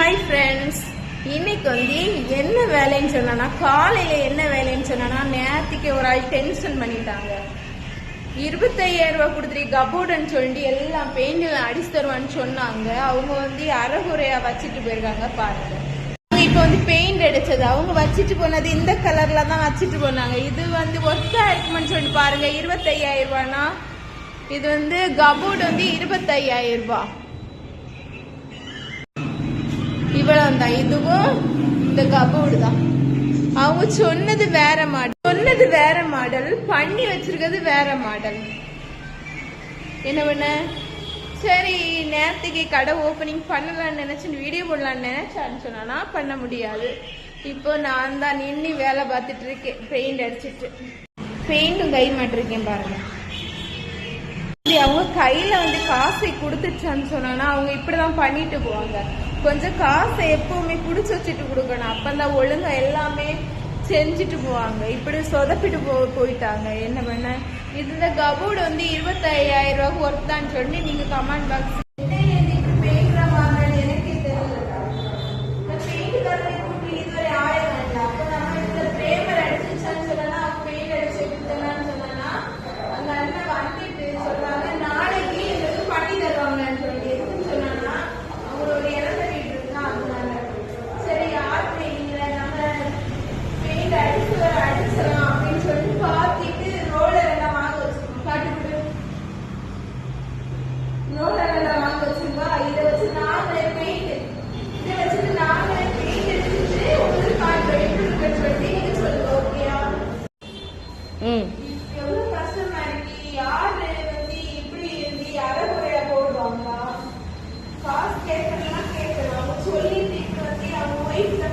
Hi friends இன்னைக்கு வந்து என்ன வேலைன்னு சொன்னா காலையில என்ன வேலைன்னு சொன்னா நேரத்துக்கு ஒரு ஆள் டென்ஷன் பண்ணிட்டாங்க. இருபத்தையாயிரம் ரூபாய் கொடுத்துரு கபோர்டுன்னு சொல்லிட்டு எல்லாம் பெயிண்ட் அடிச்சு தருவான்னு சொன்னாங்க. அவங்க வந்து அறகுறையா வச்சுட்டு போயிருக்காங்க பாருங்க. அவங்க இப்போ வந்து பெயிண்ட் அடிச்சது. அவங்க வச்சுட்டு போனது இந்த கலர்ல தான் வச்சுட்டு போனாங்க. இது வந்து ஒத்தா இருக்குமென்னு சொல்லிட்டு பாருங்க. இருபத்தையாயிரம் ரூபானா இது வந்து கபோர்டு வந்து இருபத்தையாயிரம் ரூபாய். இவ்வளவு தான் இதுவும் இந்த கபோர்டு தான் அவங்க சொன்னது வேற மாடல். சொன்னது வேற மாடல். பண்ணி வச்சிருக்கிறது வேற மாடல். என்ன பண்ண? சரி நேரத்துக்கு கடை ஓப்பனிங் பண்ணலாம்னு நினைச்சு வீடியோ போடலான்னு நினைச்சான்னு சொன்னா பண்ண முடியாது. இப்போ நான் தான் நின்று வேலை பார்த்துட்டு இருக்கேன். பெயிண்ட் அடிச்சிட்டு. பெயிண்டும் கை மாட்டிருக்கேன் பாருங்க. அவங்க கையில வந்து காசை கொடுத்துச்சான்னு சொன்னா அவங்க இப்படிதான் பண்ணிட்டு போவாங்க. கொஞ்சம் காசை எப்பவுமே புடிச்சு வச்சுட்டு கொடுக்கணும். அப்பதான் ஒழுங்கா எல்லாமே செஞ்சுட்டு போவாங்க. இப்படி சொதப்பிட்டு போ போயிட்டாங்க. என்ன பண்ண? இந்த கபோர்டு வந்து இருபத்தையாயிரம் ரூபாய்க்கு ஒர்த்தான்னு சொல்லி நீங்க கமெண்ட் பாக்ஸ் Thank you.